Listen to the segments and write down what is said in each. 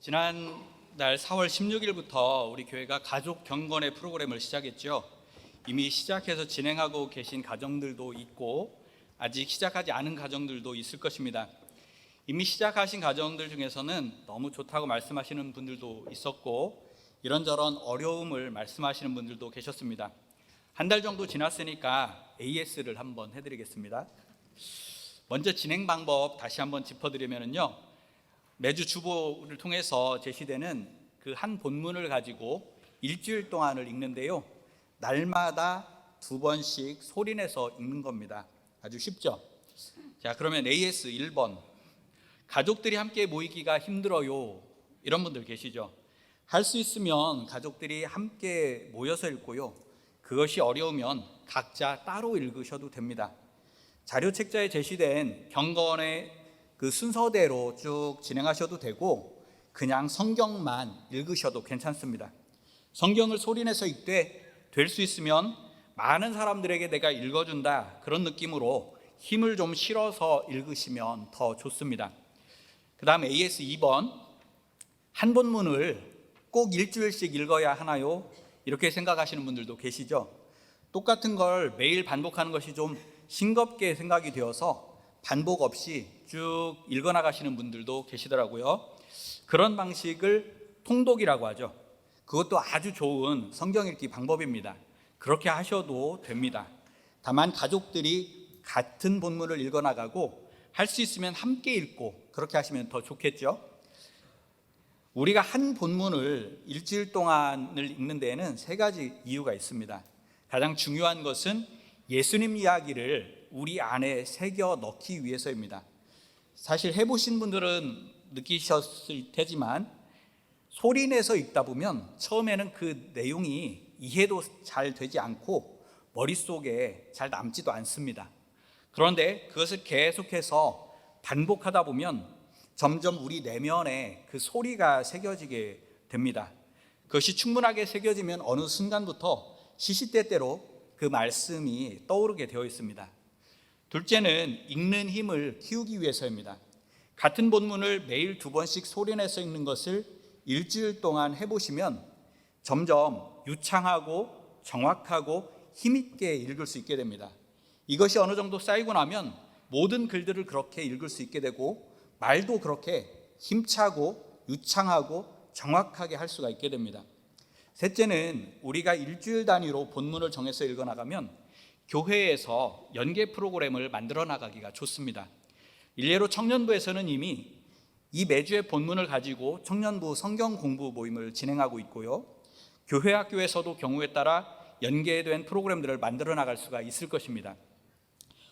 지난달 4월 16일부터 우리 교회가 가족 경건의 프로그램을 시작했죠. 이미 시작해서 진행하고 계신 가정들도 있고 아직 시작하지 않은 가정들도 있을 것입니다. 이미 시작하신 가정들 중에서는 너무 좋다고 말씀하시는 분들도 있었고 이런저런 어려움을 말씀하시는 분들도 계셨습니다. 한 달 정도 지났으니까 AS를 한번 해드리겠습니다. 먼저 진행 방법 다시 한번 짚어드리면요. 매주 주보를 통해서 제시되는 그 한 본문을 가지고 일주일 동안을 읽는데요. 날마다 두 번씩 소리내서 읽는 겁니다. 아주 쉽죠? 자, 그러면 AS 1번. 가족들이 함께 모이기가 힘들어요. 이런 분들 계시죠? 할 수 있으면 가족들이 함께 모여서 읽고요. 그것이 어려우면 각자 따로 읽으셔도 됩니다. 자료 책자에 제시된 경건의 그 순서대로 쭉 진행하셔도 되고 그냥 성경만 읽으셔도 괜찮습니다. 성경을 소리내서 읽되 될 수 있으면 많은 사람들에게 내가 읽어준다 그런 느낌으로 힘을 좀 실어서 읽으시면 더 좋습니다. 그 다음 AS 2번 한 본문을 꼭 일주일씩 읽어야 하나요? 이렇게 생각하시는 분들도 계시죠. 똑같은 걸 매일 반복하는 것이 좀 싱겁게 생각이 되어서 반복 없이 쭉 읽어나가시는 분들도 계시더라고요. 그런 방식을 통독이라고 하죠. 그것도 아주 좋은 성경 읽기 방법입니다. 그렇게 하셔도 됩니다. 다만 가족들이 같은 본문을 읽어나가고 할 수 있으면 함께 읽고 그렇게 하시면 더 좋겠죠. 우리가 한 본문을 일주일 동안을 읽는 데에는 세 가지 이유가 있습니다. 가장 중요한 것은 예수님 이야기를 우리 안에 새겨 넣기 위해서입니다. 사실 해보신 분들은 느끼셨을 테지만 소리내서 읽다 보면 처음에는 그 내용이 이해도 잘 되지 않고 머릿속에 잘 남지도 않습니다. 그런데 그것을 계속해서 반복하다 보면 점점 우리 내면에 그 소리가 새겨지게 됩니다. 그것이 충분하게 새겨지면 어느 순간부터 시시때때로 그 말씀이 떠오르게 되어 있습니다. 둘째는 읽는 힘을 키우기 위해서입니다. 같은 본문을 매일 두 번씩 소리내서 읽는 것을 일주일 동안 해보시면 점점 유창하고 정확하고 힘있게 읽을 수 있게 됩니다. 이것이 어느 정도 쌓이고 나면 모든 글들을 그렇게 읽을 수 있게 되고 말도 그렇게 힘차고 유창하고 정확하게 할 수가 있게 됩니다. 셋째는 우리가 일주일 단위로 본문을 정해서 읽어 나가면 교회에서 연계 프로그램을 만들어 나가기가 좋습니다. 일례로 청년부에서는 이미 이 매주의 본문을 가지고 청년부 성경 공부 모임을 진행하고 있고요. 교회 학교에서도 경우에 따라 연계된 프로그램들을 만들어 나갈 수가 있을 것입니다.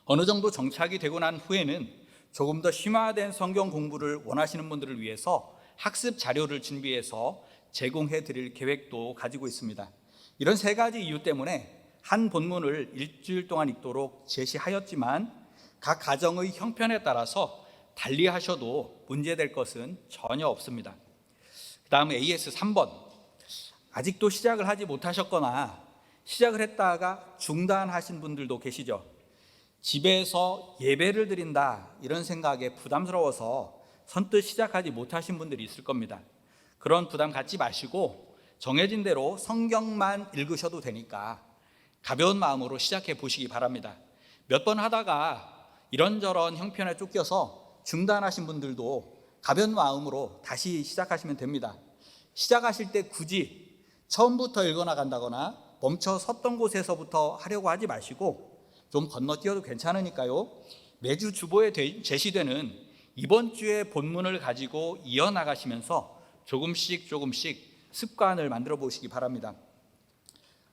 어느 정도 정착이 되고 난 후에는 조금 더 심화된 성경 공부를 원하시는 분들을 위해서 학습 자료를 준비해서 제공해 드릴 계획도 가지고 있습니다. 이런 세 가지 이유 때문에 한 본문을 일주일 동안 읽도록 제시하였지만 각 가정의 형편에 따라서 달리 하셔도 문제될 것은 전혀 없습니다. 그 다음 AS 3번. 아직도 시작을 하지 못하셨거나 시작을 했다가 중단하신 분들도 계시죠. 집에서 예배를 드린다 이런 생각에 부담스러워서 선뜻 시작하지 못하신 분들이 있을 겁니다. 그런 부담 갖지 마시고 정해진 대로 성경만 읽으셔도 되니까 가벼운 마음으로 시작해 보시기 바랍니다. 몇 번 하다가 이런저런 형편에 쫓겨서 중단하신 분들도 가벼운 마음으로 다시 시작하시면 됩니다. 시작하실 때 굳이 처음부터 읽어 나간다거나 멈춰 섰던 곳에서부터 하려고 하지 마시고 좀 건너뛰어도 괜찮으니까요. 매주 주보에 제시되는 이번 주의 본문을 가지고 이어나가시면서 조금씩 조금씩 습관을 만들어 보시기 바랍니다.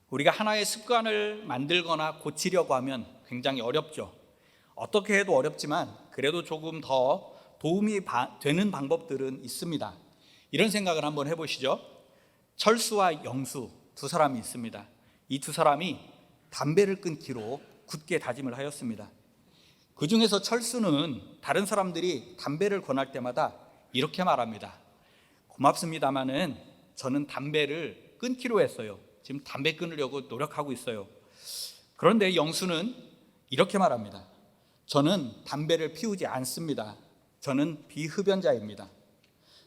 우리가 하나의 습관을 만들거나 고치려고 하면 굉장히 어렵죠. 어떻게 해도 어렵지만 그래도 조금 더 도움이 되는 방법들은 있습니다. 이런 생각을 한번 해보시죠. 철수와 영수 두 사람이 있습니다. 이 두 사람이 담배를 끊기로 굳게 다짐을 하였습니다. 그 중에서 철수는 다른 사람들이 담배를 권할 때마다 이렇게 말합니다. 고맙습니다마는 저는 담배를 끊기로 했어요. 지금 담배 끊으려고 노력하고 있어요. 그런데 영수는 이렇게 말합니다. 저는 담배를 피우지 않습니다. 저는 비흡연자입니다.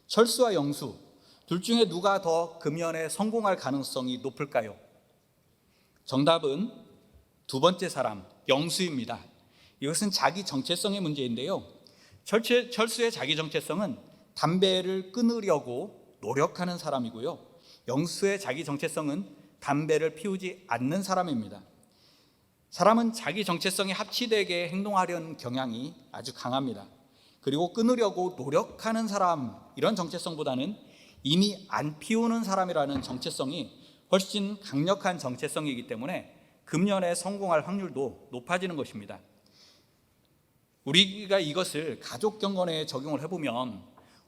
철수와 영수 둘 중에 누가 더 금연에 성공할 가능성이 높을까요? 정답은 두 번째 사람 영수입니다. 이것은 자기 정체성의 문제인데요. 철수, 철수의 자기 정체성은 담배를 끊으려고 노력하는 사람이고요. 영수의 자기 정체성은 담배를 피우지 않는 사람입니다. 사람은 자기 정체성이 합치되게 행동하려는 경향이 아주 강합니다. 그리고 끊으려고 노력하는 사람 이런 정체성보다는 이미 안 피우는 사람이라는 정체성이 훨씬 강력한 정체성이기 때문에 금연에 성공할 확률도 높아지는 것입니다. 우리가 이것을 가족 경건회에 적용을 해보면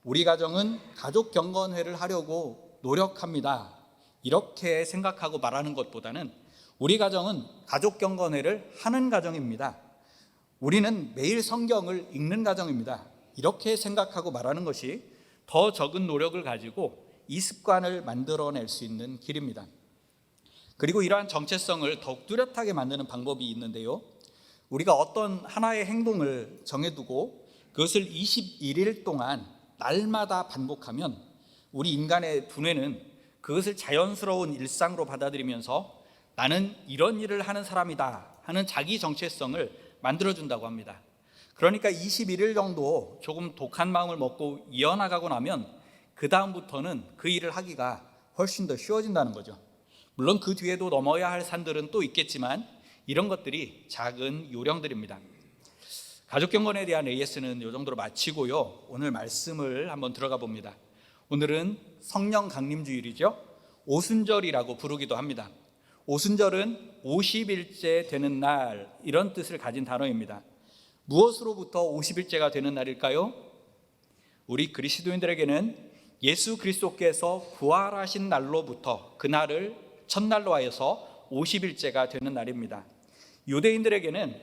우리 가정은 가족 경건회를 하려고 노력합니다. 이렇게 생각하고 말하는 것보다는 우리 가정은 가족 경건회를 하는 가정입니다. 우리는 매일 성경을 읽는 가정입니다. 이렇게 생각하고 말하는 것이 더 적은 노력을 가지고 이 습관을 만들어낼 수 있는 길입니다. 그리고 이러한 정체성을 더욱 뚜렷하게 만드는 방법이 있는데요. 우리가 어떤 하나의 행동을 정해두고 그것을 21일 동안 날마다 반복하면 우리 인간의 두뇌는 그것을 자연스러운 일상으로 받아들이면서 나는 이런 일을 하는 사람이다 하는 자기 정체성을 만들어준다고 합니다. 그러니까 21일 정도 조금 독한 마음을 먹고 이어나가고 나면 그 다음부터는 그 일을 하기가 훨씬 더 쉬워진다는 거죠. 물론 그 뒤에도 넘어야 할 산들은 또 있겠지만 이런 것들이 작은 요령들입니다. 가족 경건에 대한 AS는 이 정도로 마치고요. 오늘 말씀을 한번 들어가 봅니다. 오늘은 성령 강림 주일이죠. 오순절이라고 부르기도 합니다. 오순절은 50일째 되는 날 이런 뜻을 가진 단어입니다. 무엇으로부터 50일째가 되는 날일까요? 우리 그리스도인들에게는 예수 그리스도께서 부활하신 날로부터 그날을 첫날로 하여서 50일째가 되는 날입니다. 유대인들에게는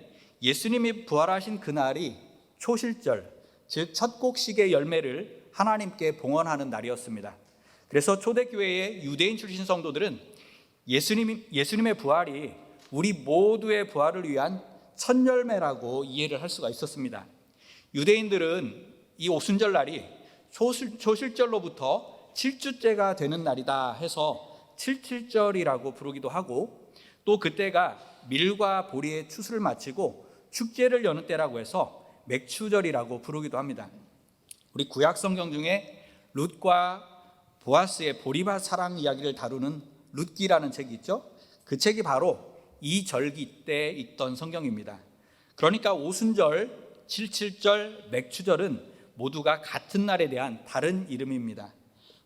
예수님이 부활하신 그날이 초실절, 즉 첫 곡식의 열매를 하나님께 봉헌하는 날이었습니다. 그래서 초대교회의 유대인 출신 성도들은 예수님, 예수님의 부활이 우리 모두의 부활을 위한 첫 열매라고 이해를 할 수가 있었습니다. 유대인들은 이 오순절 날이 초실, 초실절로부터 7주째가 되는 날이다 해서 칠칠절이라고 부르기도 하고 또 그때가 밀과 보리의 추수를 마치고 축제를 여는 때라고 해서 맥추절이라고 부르기도 합니다. 우리 구약 성경 중에 룻과 보아스의 보리밭 사랑 이야기를 다루는 룻기라는 책이 있죠. 그 책이 바로 이 절기 때 있던 성경입니다. 그러니까 오순절, 칠칠절, 맥추절은 모두가 같은 날에 대한 다른 이름입니다.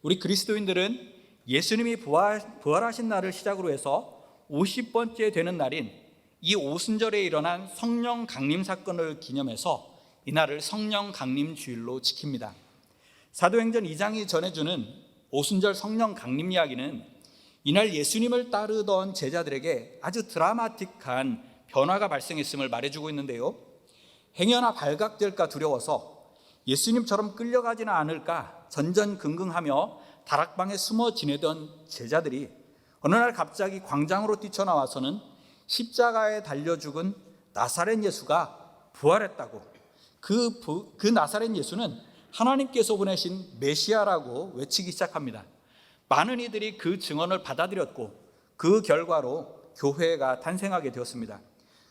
우리 그리스도인들은 예수님이 부활, 부활하신 날을 시작으로 해서 50번째 되는 날인 이 오순절에 일어난 성령 강림 사건을 기념해서 이날을 성령 강림 주일로 지킵니다. 사도행전 2장이 전해주는 오순절 성령 강림 이야기는 이날 예수님을 따르던 제자들에게 아주 드라마틱한 변화가 발생했음을 말해주고 있는데요. 행여나 발각될까 두려워서 예수님처럼 끌려가지는 않을까 전전긍긍하며 다락방에 숨어 지내던 제자들이 어느 날 갑자기 광장으로 뛰쳐나와서는 십자가에 달려 죽은 나사렛 예수가 부활했다고 그, 부, 그 나사렛 예수는 하나님께서 보내신 메시아라고 외치기 시작합니다. 많은 이들이 그 증언을 받아들였고 그 결과로 교회가 탄생하게 되었습니다.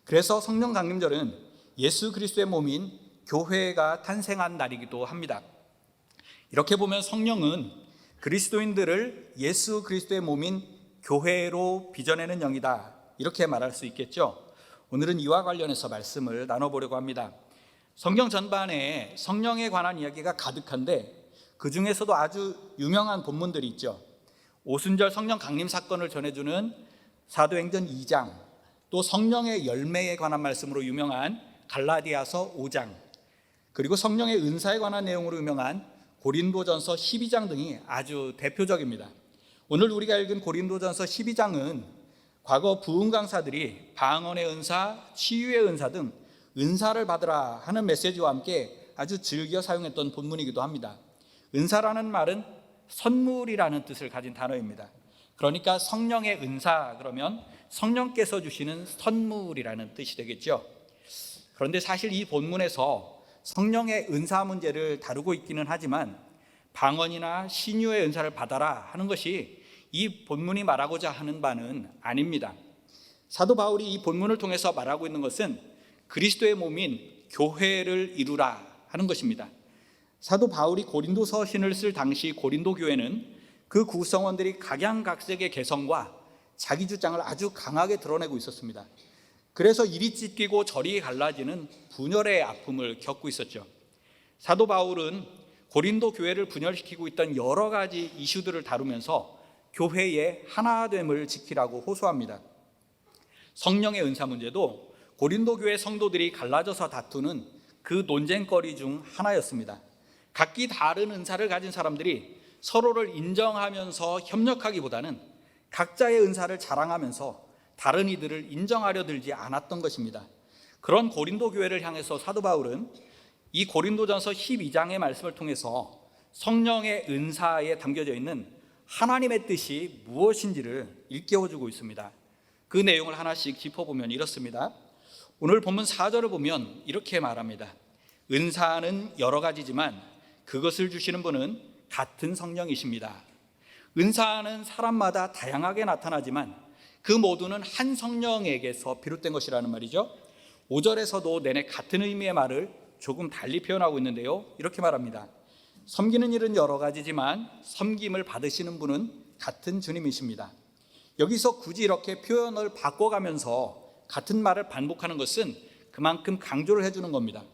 그래서 성령 강림절은 예수 그리스도의 몸인 교회가 탄생한 날이기도 합니다. 이렇게 보면 성령은 그리스도인들을 예수 그리스도의 몸인 교회로 빚어내는 영이다. 이렇게 말할 수 있겠죠. 오늘은 이와 관련해서 말씀을 나눠보려고 합니다. 성경 전반에 성령에 관한 이야기가 가득한데 그 중에서도 아주 유명한 본문들이 있죠. 오순절 성령 강림 사건을 전해주는 사도행전 2장, 또 성령의 열매에 관한 말씀으로 유명한 갈라디아서 5장, 그리고 성령의 은사에 관한 내용으로 유명한 고린도전서 12장 등이 아주 대표적입니다. 오늘 우리가 읽은 고린도전서 12장은 과거 부흥 강사들이 방언의 은사, 치유의 은사 등 은사를 받으라 하는 메시지와 함께 아주 즐겨 사용했던 본문이기도 합니다. 은사라는 말은 선물이라는 뜻을 가진 단어입니다. 그러니까 성령의 은사 그러면 성령께서 주시는 선물이라는 뜻이 되겠죠. 그런데 사실 이 본문에서 성령의 은사 문제를 다루고 있기는 하지만 방언이나 신유의 은사를 받아라 하는 것이 이 본문이 말하고자 하는 바는 아닙니다. 사도 바울이 이 본문을 통해서 말하고 있는 것은 그리스도의 몸인 교회를 이루라 하는 것입니다. 사도 바울이 고린도 서신을 쓸 당시 고린도 교회는 그 구성원들이 각양각색의 개성과 자기 주장을 아주 강하게 드러내고 있었습니다. 그래서 이리 찢기고 저리 갈라지는 분열의 아픔을 겪고 있었죠. 사도 바울은 고린도 교회를 분열시키고 있던 여러 가지 이슈들을 다루면서 교회의 하나됨을 지키라고 호소합니다. 성령의 은사 문제도 고린도 교회 성도들이 갈라져서 다투는 그 논쟁거리 중 하나였습니다. 각기 다른 은사를 가진 사람들이 서로를 인정하면서 협력하기보다는 각자의 은사를 자랑하면서 다른 이들을 인정하려 들지 않았던 것입니다. 그런 고린도 교회를 향해서 사도 바울은 이 고린도전서 12장의 말씀을 통해서 성령의 은사에 담겨져 있는 하나님의 뜻이 무엇인지를 일깨워 주고 있습니다. 그 내용을 하나씩 짚어보면 이렇습니다. 오늘 본문 4절을 보면 이렇게 말합니다. 은사는 여러 가지지만 그것을 주시는 분은 같은 성령이십니다. 은사는 사람마다 다양하게 나타나지만 그 모두는 한 성령에게서 비롯된 것이라는 말이죠. 5절에서도 내내 같은 의미의 말을 조금 달리 표현하고 있는데요. 이렇게 말합니다. 섬기는 일은 여러 가지지만 섬김을 받으시는 분은 같은 주님이십니다. 여기서 굳이 이렇게 표현을 바꿔가면서 같은 말을 반복하는 것은 그만큼 강조를 해주는 겁니다.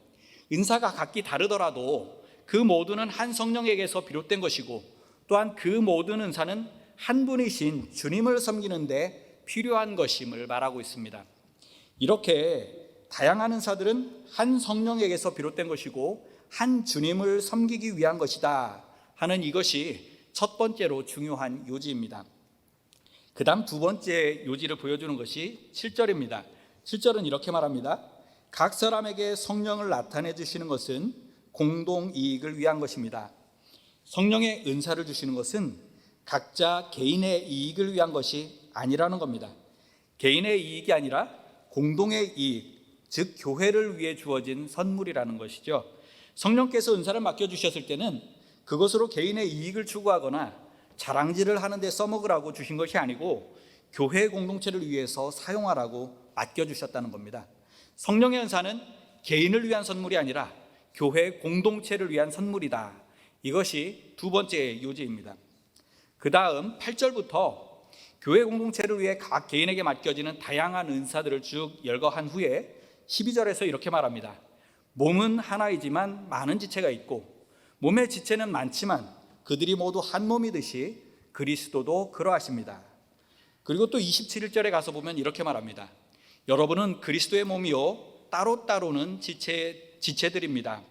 은사가 각기 다르더라도 그 모두는 한 성령에게서 비롯된 것이고 또한 그 모든 은사는 한 분이신 주님을 섬기는데 필요한 것임을 말하고 있습니다. 이렇게 다양한 은사들은 한 성령에게서 비롯된 것이고 한 주님을 섬기기 위한 것이다 하는 이것이 첫 번째로 중요한 요지입니다. 그 다음 두 번째 요지를 보여주는 것이 7절입니다. 7절은 이렇게 말합니다. 각 사람에게 성령을 나타내 주시는 것은 공동 이익을 위한 것입니다. 성령의 은사를 주시는 것은 각자 개인의 이익을 위한 것이 아니라는 겁니다. 개인의 이익이 아니라 공동의 이익, 즉 교회를 위해 주어진 선물이라는 것이죠. 성령께서 은사를 맡겨 주셨을 때는 그것으로 개인의 이익을 추구하거나 자랑질을 하는데 써먹으라고 주신 것이 아니고 교회 공동체를 위해서 사용하라고 맡겨 주셨다는 겁니다. 성령의 은사는 개인을 위한 선물이 아니라 교회 공동체를 위한 선물이다. 이것이 두 번째 요지입니다. 그 다음 8절부터 교회 공동체를 위해 각 개인에게 맡겨지는 다양한 은사들을 쭉 열거한 후에 12절에서 이렇게 말합니다. 몸은 하나이지만 많은 지체가 있고 몸의 지체는 많지만 그들이 모두 한 몸이듯이 그리스도도 그러하십니다. 그리고 또 27절에 가서 보면 이렇게 말합니다. 여러분은 그리스도의 몸이요 따로따로는 지체 지체들입니다.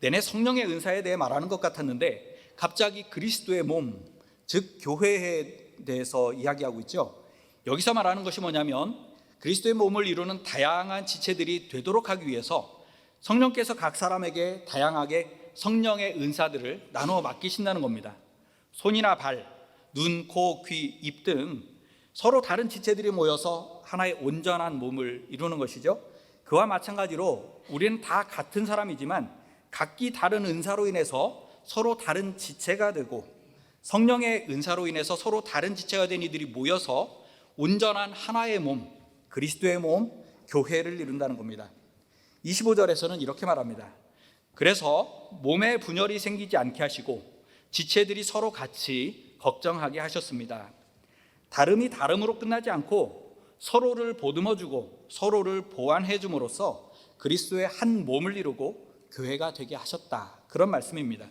내내 성령의 은사에 대해 말하는 것 같았는데 갑자기 그리스도의 몸, 즉 교회에 대해서 이야기하고 있죠. 여기서 말하는 것이 뭐냐면 그리스도의 몸을 이루는 다양한 지체들이 되도록 하기 위해서 성령께서 각 사람에게 다양하게 성령의 은사들을 나누어 맡기신다는 겁니다. 손이나 발, 눈, 코, 귀, 입 등 서로 다른 지체들이 모여서 하나의 온전한 몸을 이루는 것이죠. 그와 마찬가지로 우리는 다 같은 사람이지만 각기 다른 은사로 인해서 서로 다른 지체가 되고 성령의 은사로 인해서 서로 다른 지체가 된 이들이 모여서 온전한 하나의 몸, 그리스도의 몸, 교회를 이룬다는 겁니다. 25절에서는 이렇게 말합니다. 그래서 몸에 분열이 생기지 않게 하시고 지체들이 서로 같이 걱정하게 하셨습니다. 다름이 다름으로 끝나지 않고 서로를 보듬어 주고 서로를 보완해 줌으로써 그리스도의 한 몸을 이루고 교회가 되게 하셨다. 그런 말씀입니다.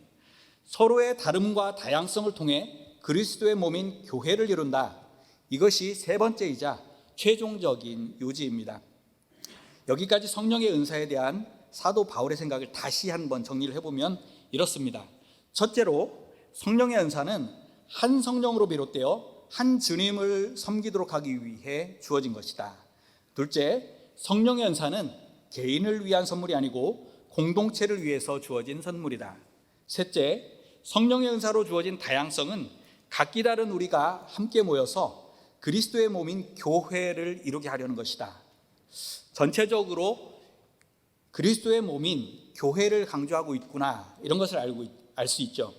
서로의 다름과 다양성을 통해 그리스도의 몸인 교회를 이룬다. 이것이 세 번째이자 최종적인 요지입니다. 여기까지 성령의 은사에 대한 사도 바울의 생각을 다시 한번 정리를 해보면 이렇습니다. 첫째로 성령의 은사는 한 성령으로 비롯되어 한 주님을 섬기도록 하기 위해 주어진 것이다. 둘째, 성령의 은사는 개인을 위한 선물이 아니고 공동체를 위해서 주어진 선물이다. 셋째, 성령의 은사로 주어진 다양성은 각기 다른 우리가 함께 모여서 그리스도의 몸인 교회를 이루게 하려는 것이다. 전체적으로 그리스도의 몸인 교회를 강조하고 있구나 이런 것을 알고 알 수 있죠.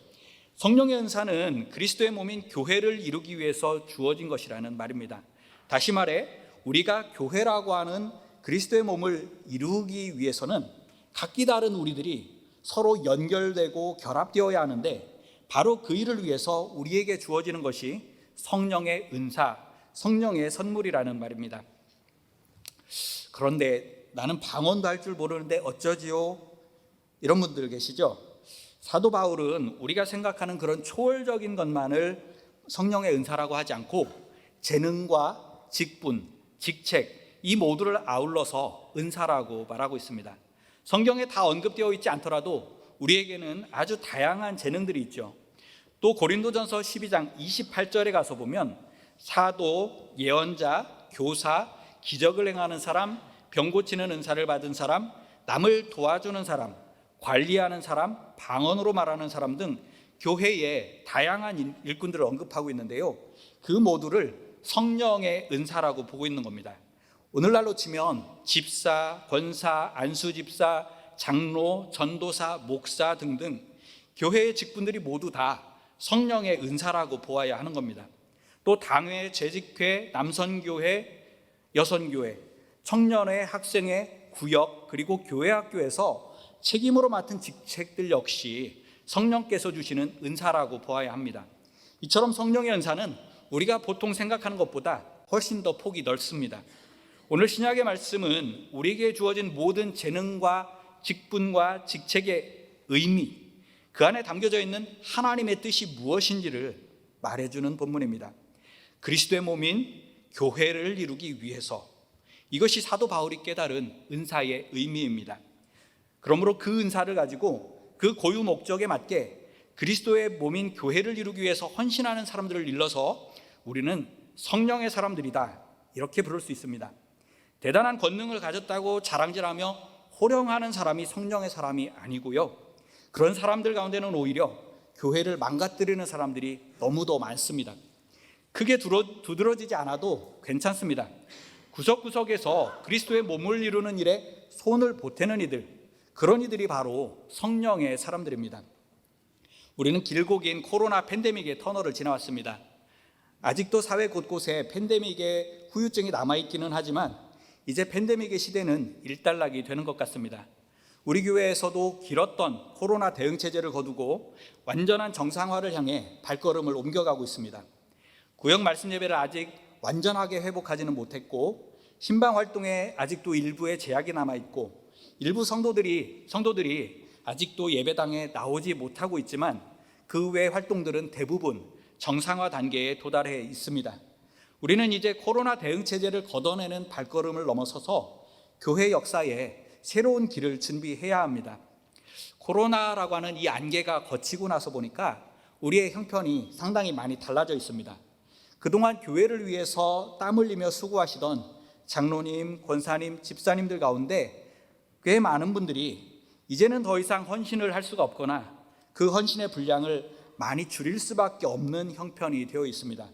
성령의 은사는 그리스도의 몸인 교회를 이루기 위해서 주어진 것이라는 말입니다. 다시 말해 우리가 교회라고 하는 그리스도의 몸을 이루기 위해서는 각기 다른 우리들이 서로 연결되고 결합되어야 하는데 바로 그 일을 위해서 우리에게 주어지는 것이 성령의 은사, 성령의 선물이라는 말입니다. 그런데 나는 방언도 할 줄 모르는데 어쩌지요? 이런 분들 계시죠? 사도 바울은 우리가 생각하는 그런 초월적인 것만을 성령의 은사라고 하지 않고 재능과 직분, 직책 이 모두를 아울러서 은사라고 말하고 있습니다. 성경에 다 언급되어 있지 않더라도 우리에게는 아주 다양한 재능들이 있죠. 또 고린도전서 12장 28절에 가서 보면 사도, 예언자, 교사, 기적을 행하는 사람, 병 고치는 은사를 받은 사람, 남을 도와주는 사람, 관리하는 사람, 방언으로 말하는 사람 등 교회의 다양한 일꾼들을 언급하고 있는데요. 그 모두를 성령의 은사라고 보고 있는 겁니다. 오늘날로 치면 집사, 권사, 안수집사, 장로, 전도사, 목사 등등 교회의 직분들이 모두 다 성령의 은사라고 보아야 하는 겁니다. 또 당회, 재직회, 남선교회, 여선교회, 청년회, 학생회, 구역 그리고 교회 학교에서 책임으로 맡은 직책들 역시 성령께서 주시는 은사라고 보아야 합니다. 이처럼 성령의 은사는 우리가 보통 생각하는 것보다 훨씬 더 폭이 넓습니다. 오늘 신약의 말씀은 우리에게 주어진 모든 재능과 직분과 직책의 의미, 그 안에 담겨져 있는 하나님의 뜻이 무엇인지를 말해주는 본문입니다. 그리스도의 몸인 교회를 이루기 위해서 이것이 사도 바울이 깨달은 은사의 의미입니다. 그러므로 그 은사를 가지고 그 고유 목적에 맞게 그리스도의 몸인 교회를 이루기 위해서 헌신하는 사람들을 일러서 우리는 성령의 사람들이다. 이렇게 부를 수 있습니다. 대단한 권능을 가졌다고 자랑질하며 호령하는 사람이 성령의 사람이 아니고요. 그런 사람들 가운데는 오히려 교회를 망가뜨리는 사람들이 너무도 많습니다. 크게 두드러지지 않아도 괜찮습니다. 구석구석에서 그리스도의 몸을 이루는 일에 손을 보태는 이들, 그런 이들이 바로 성령의 사람들입니다. 우리는 길고 긴 코로나 팬데믹의 터널을 지나왔습니다. 아직도 사회 곳곳에 팬데믹의 후유증이 남아있기는 하지만 이제 팬데믹의 시대는 일단락이 되는 것 같습니다. 우리 교회에서도 길었던 코로나 대응 체제를 거두고 완전한 정상화를 향해 발걸음을 옮겨가고 있습니다. 구역 말씀 예배를 아직 완전하게 회복하지는 못했고 신방 활동에 아직도 일부의 제약이 남아 있고 일부 성도들이 성도들이 아직도 예배당에 나오지 못하고 있지만 그 외 활동들은 대부분 정상화 단계에 도달해 있습니다. 우리는 이제 코로나 대응 체제를 걷어내는 발걸음을 넘어서서 교회 역사에 새로운 길을 준비해야 합니다. 코로나라고 하는 이 안개가 거치고 나서 보니까 우리의 형편이 상당히 많이 달라져 있습니다. 그동안 교회를 위해서 땀 흘리며 수고하시던 장로님, 권사님, 집사님들 가운데 꽤 많은 분들이 이제는 더 이상 헌신을 할 수가 없거나 그 헌신의 분량을 많이 줄일 수밖에 없는 형편이 되어 있습니다.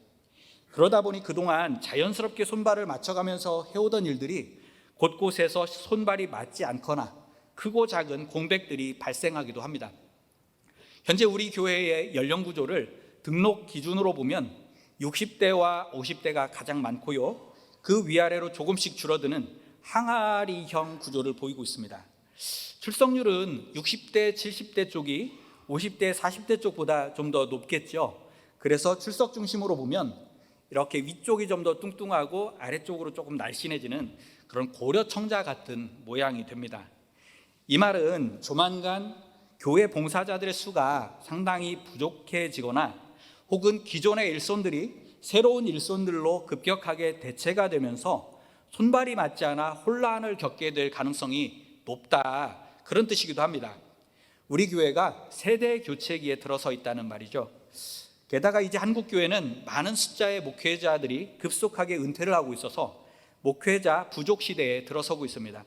그러다 보니 그동안 자연스럽게 손발을 맞춰가면서 해오던 일들이 곳곳에서 손발이 맞지 않거나 크고 작은 공백들이 발생하기도 합니다. 현재 우리 교회의 연령 구조를 등록 기준으로 보면 60대와 50대가 가장 많고요. 그 위아래로 조금씩 줄어드는 항아리형 구조를 보이고 있습니다. 출석률은 60대, 70대 쪽이 50대, 40대 쪽보다 좀 더 높겠죠. 그래서 출석 중심으로 보면 이렇게 위쪽이 좀 더 뚱뚱하고 아래쪽으로 조금 날씬해지는 그런 고려 청자 같은 모양이 됩니다. 이 말은 조만간 교회 봉사자들의 수가 상당히 부족해지거나 혹은 기존의 일손들이 새로운 일손들로 급격하게 대체가 되면서 손발이 맞지 않아 혼란을 겪게 될 가능성이 높다. 그런 뜻이기도 합니다. 우리 교회가 세대 교체기에 들어서 있다는 말이죠. 게다가 이제 한국 교회는 많은 숫자의 목회자들이 급속하게 은퇴를 하고 있어서 목회자 부족 시대에 들어서고 있습니다.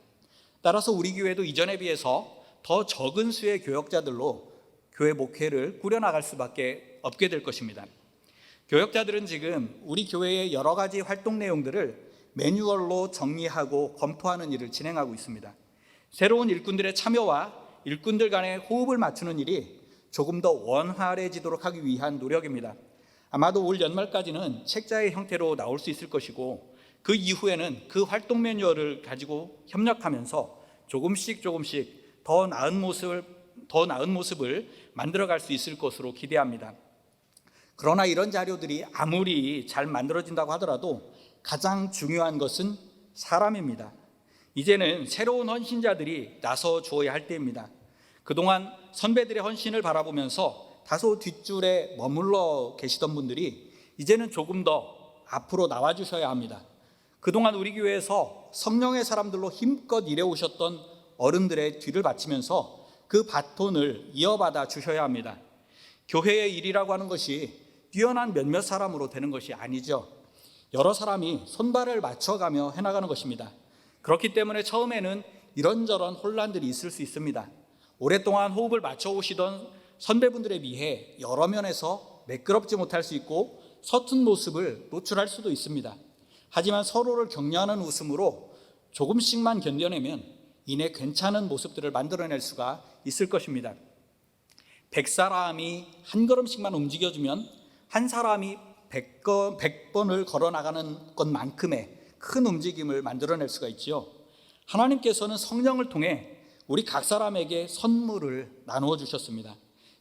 따라서 우리 교회도 이전에 비해서 더 적은 수의 교역자들로 교회 목회를 꾸려나갈 수밖에 없게 될 것입니다. 교역자들은 지금 우리 교회의 여러 가지 활동 내용들을 매뉴얼로 정리하고 검토하는 일을 진행하고 있습니다. 새로운 일꾼들의 참여와 일꾼들 간의 호흡을 맞추는 일이 조금 더 원활해지도록 하기 위한 노력입니다. 아마도 올 연말까지는 책자의 형태로 나올 수 있을 것이고 그 이후에는 그 활동 매뉴얼을 가지고 협력하면서 조금씩 조금씩 더 나은 모습을 더 나은 모습을 만들어 갈 수 있을 것으로 기대합니다. 그러나 이런 자료들이 아무리 잘 만들어진다고 하더라도 가장 중요한 것은 사람입니다. 이제는 새로운 헌신자들이 나서 주어야 할 때입니다. 그동안 선배들의 헌신을 바라보면서 다소 뒷줄에 머물러 계시던 분들이 이제는 조금 더 앞으로 나와 주셔야 합니다. 그동안 우리 교회에서 성령의 사람들로 힘껏 일해 오셨던 어른들의 뒤를 바치면서 그 바톤을 이어받아 주셔야 합니다. 교회의 일이라고 하는 것이 뛰어난 몇몇 사람으로 되는 것이 아니죠. 여러 사람이 손발을 맞춰가며 해나가는 것입니다. 그렇기 때문에 처음에는 이런저런 혼란들이 있을 수 있습니다. 오랫동안 호흡을 맞춰오시던 선배분들에 비해 여러 면에서 매끄럽지 못할 수 있고 서툰 모습을 노출할 수도 있습니다. 하지만 서로를 격려하는 웃음으로 조금씩만 견뎌내면 이내 괜찮은 모습들을 만들어낼 수가 있을 것입니다. 백 사람이 한 걸음씩만 움직여주면 한 사람이 백, 건, 백 번을 걸어 나가는 것만큼의 큰 움직임을 만들어낼 수가 있지요. 하나님께서는 성령을 통해 우리 각 사람에게 선물을 나누어 주셨습니다.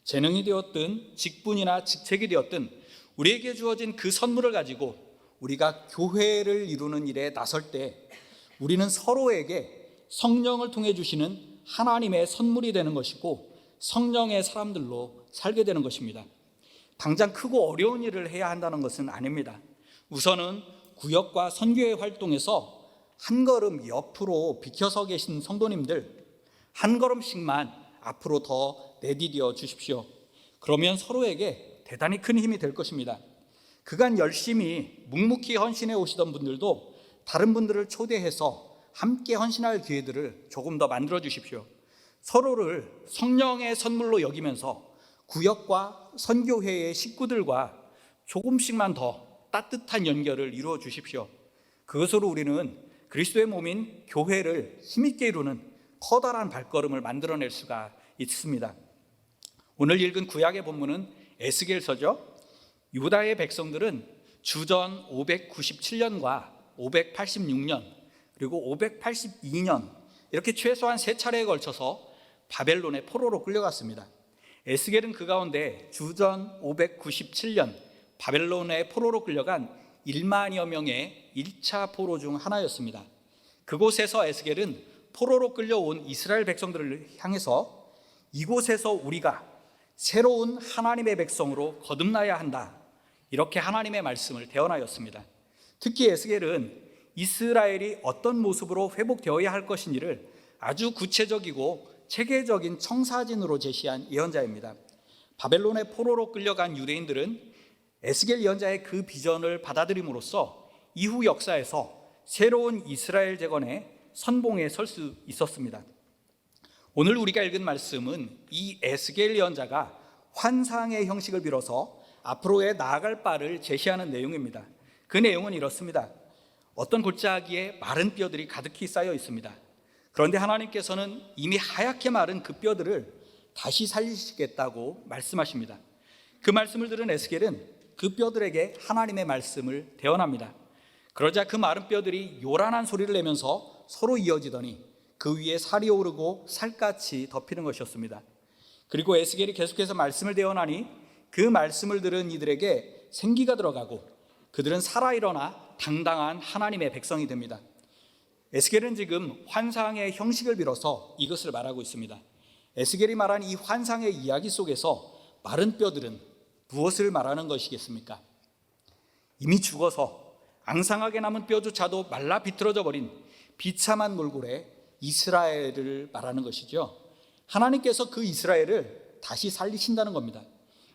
재능이 되었든 직분이나 직책이 되었든 우리에게 주어진 그 선물을 가지고 우리가 교회를 이루는 일에 나설 때 우리는 서로에게 성령을 통해 주시는 하나님의 선물이 되는 것이고 성령의 사람들로 살게 되는 것입니다. 당장 크고 어려운 일을 해야 한다는 것은 아닙니다. 우선은 구역과 선교회 활동에서 한 걸음 옆으로 비켜서 계신 성도님들 한 걸음씩만 앞으로 더 내디뎌 주십시오. 그러면 서로에게 대단히 큰 힘이 될 것입니다. 그간 열심히 묵묵히 헌신해 오시던 분들도 다른 분들을 초대해서 함께 헌신할 기회들을 조금 더 만들어 주십시오. 서로를 성령의 선물로 여기면서 구역과 선교회의 식구들과 조금씩만 더 따뜻한 연결을 이루어 주십시오. 그것으로 우리는 그리스도의 몸인 교회를 힘있게 이루는 커다란 발걸음을 만들어낼 수가 있습니다. 오늘 읽은 구약의 본문은 에스겔서죠. 유다의 백성들은 주전 597년과 586년 그리고 582년 이렇게 최소한 세 차례에 걸쳐서 바벨론의 포로로 끌려갔습니다. 에스겔은 그 가운데 주전 597년 바벨론의 포로로 끌려간 1만여 명의 1차 포로 중 하나였습니다. 그곳에서 에스겔은 포로로 끌려온 이스라엘 백성들을 향해서 이곳에서 우리가 새로운 하나님의 백성으로 거듭나야 한다. 이렇게 하나님의 말씀을 대언하였습니다. 특히 에스겔은 이스라엘이 어떤 모습으로 회복되어야 할 것인지를 아주 구체적이고 체계적인 청사진으로 제시한 예언자입니다. 바벨론의 포로로 끌려간 유대인들은 에스겔 예언자의 그 비전을 받아들임으로써 이후 역사에서 새로운 이스라엘 재건의 선봉에 설 수 있었습니다. 오늘 우리가 읽은 말씀은 이 에스겔 예언자가 환상의 형식을 빌어서 앞으로의 나아갈 바를 제시하는 내용입니다. 그 내용은 이렇습니다. 어떤 골짜기에 마른 뼈들이 가득히 쌓여 있습니다. 그런데 하나님께서는 이미 하얗게 마른 그 뼈들을 다시 살리시겠다고 말씀하십니다. 그 말씀을 들은 에스겔은 그 뼈들에게 하나님의 말씀을 대언합니다. 그러자 그 마른 뼈들이 요란한 소리를 내면서 서로 이어지더니 그 위에 살이 오르고 살같이 덮이는 것이었습니다. 그리고 에스겔이 계속해서 말씀을 대언하니 그 말씀을 들은 이들에게 생기가 들어가고 그들은 살아 일어나 당당한 하나님의 백성이 됩니다. 에스겔은 지금 환상의 형식을 빌어서 이것을 말하고 있습니다. 에스겔이 말한 이 환상의 이야기 속에서 마른 뼈들은 무엇을 말하는 것이겠습니까? 이미 죽어서 앙상하게 남은 뼈조차도 말라 비틀어져 버린 비참한 몰골의 이스라엘을 말하는 것이죠. 하나님께서 그 이스라엘을 다시 살리신다는 겁니다.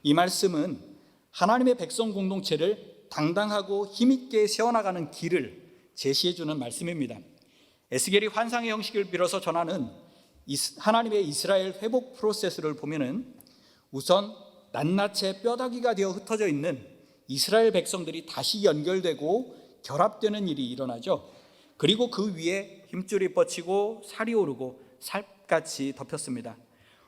이 말씀은 하나님의 백성 공동체를 당당하고 힘있게 세워나가는 길을 제시해 주는 말씀입니다. 에스겔이 환상의 형식을 빌어서 전하는 하나님의 이스라엘 회복 프로세스를 보면은 우선 낱낱이 뼈다귀가 되어 흩어져 있는 이스라엘 백성들이 다시 연결되고 결합되는 일이 일어나죠. 그리고 그 위에 힘줄이 뻗치고 살이 오르고 살같이 덮였습니다.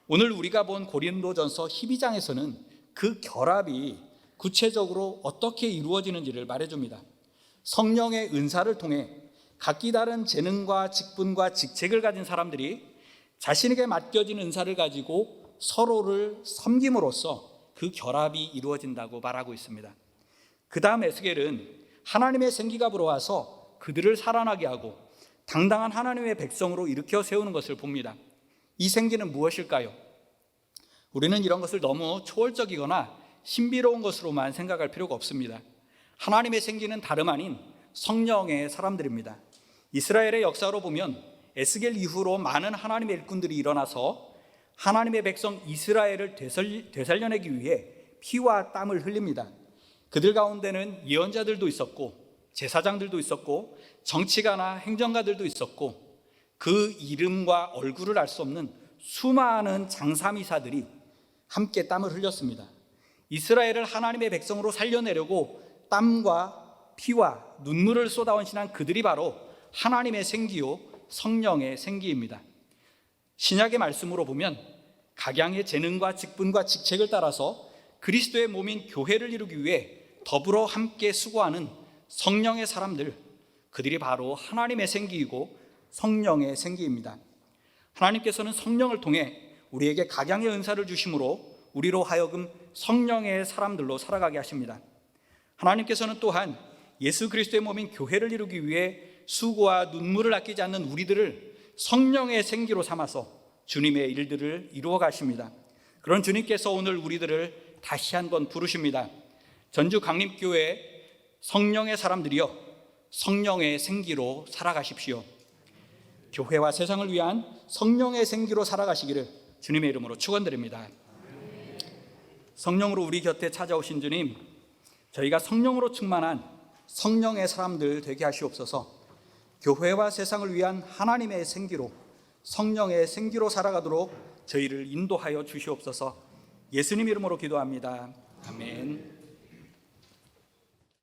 오늘 우리가 본 고린도전서 12장에서는 그 결합이 구체적으로 어떻게 이루어지는지를 말해줍니다. 성령의 은사를 통해 각기 다른 재능과 직분과 직책을 가진 사람들이 자신에게 맡겨진 은사를 가지고 서로를 섬김으로써 그 결합이 이루어진다고 말하고 있습니다. 그 다음 에스겔은 하나님의 생기가 불어와서 그들을 살아나게 하고 당당한 하나님의 백성으로 일으켜 세우는 것을 봅니다. 이 생기는 무엇일까요? 우리는 이런 것을 너무 초월적이거나 신비로운 것으로만 생각할 필요가 없습니다. 하나님의 생기는 다름 아닌 성령의 사람들입니다. 이스라엘의 역사로 보면 에스겔 이후로 많은 하나님의 일꾼들이 일어나서 하나님의 백성 이스라엘을 되살려내기 위해 피와 땀을 흘립니다. 그들 가운데는 예언자들도 있었고 제사장들도 있었고 정치가나 행정가들도 있었고 그 이름과 얼굴을 알 수 없는 수많은 장사미사들이 함께 땀을 흘렸습니다. 이스라엘을 하나님의 백성으로 살려내려고 땀과 피와 눈물을 쏟아온 신한 그들이 바로 하나님의 생기요 성령의 생기입니다. 신약의 말씀으로 보면 각양의 재능과 직분과 직책을 따라서 그리스도의 몸인 교회를 이루기 위해 더불어 함께 수고하는 성령의 사람들, 그들이 바로 하나님의 생기이고 성령의 생기입니다. 하나님께서는 성령을 통해 우리에게 각양의 은사를 주심으로 우리로 하여금 성령의 사람들로 살아가게 하십니다. 하나님께서는 또한 예수 그리스도의 몸인 교회를 이루기 위해 수고와 눈물을 아끼지 않는 우리들을 성령의 생기로 삼아서 주님의 일들을 이루어 가십니다. 그런 주님께서 오늘 우리들을 다시 한번 부르십니다. 전주 강림교회 성령의 사람들이여 성령의 생기로 살아가십시오. 교회와 세상을 위한 성령의 생기로 살아가시기를 주님의 이름으로 축원드립니다. 성령으로 우리 곁에 찾아오신 주님, 저희가 성령으로 충만한 성령의 사람들 되게 하시옵소서. 교회와 세상을 위한 하나님의 생기로 성령의 생기로 살아가도록 저희를 인도하여 주시옵소서. 예수님 이름으로 기도합니다. 아멘.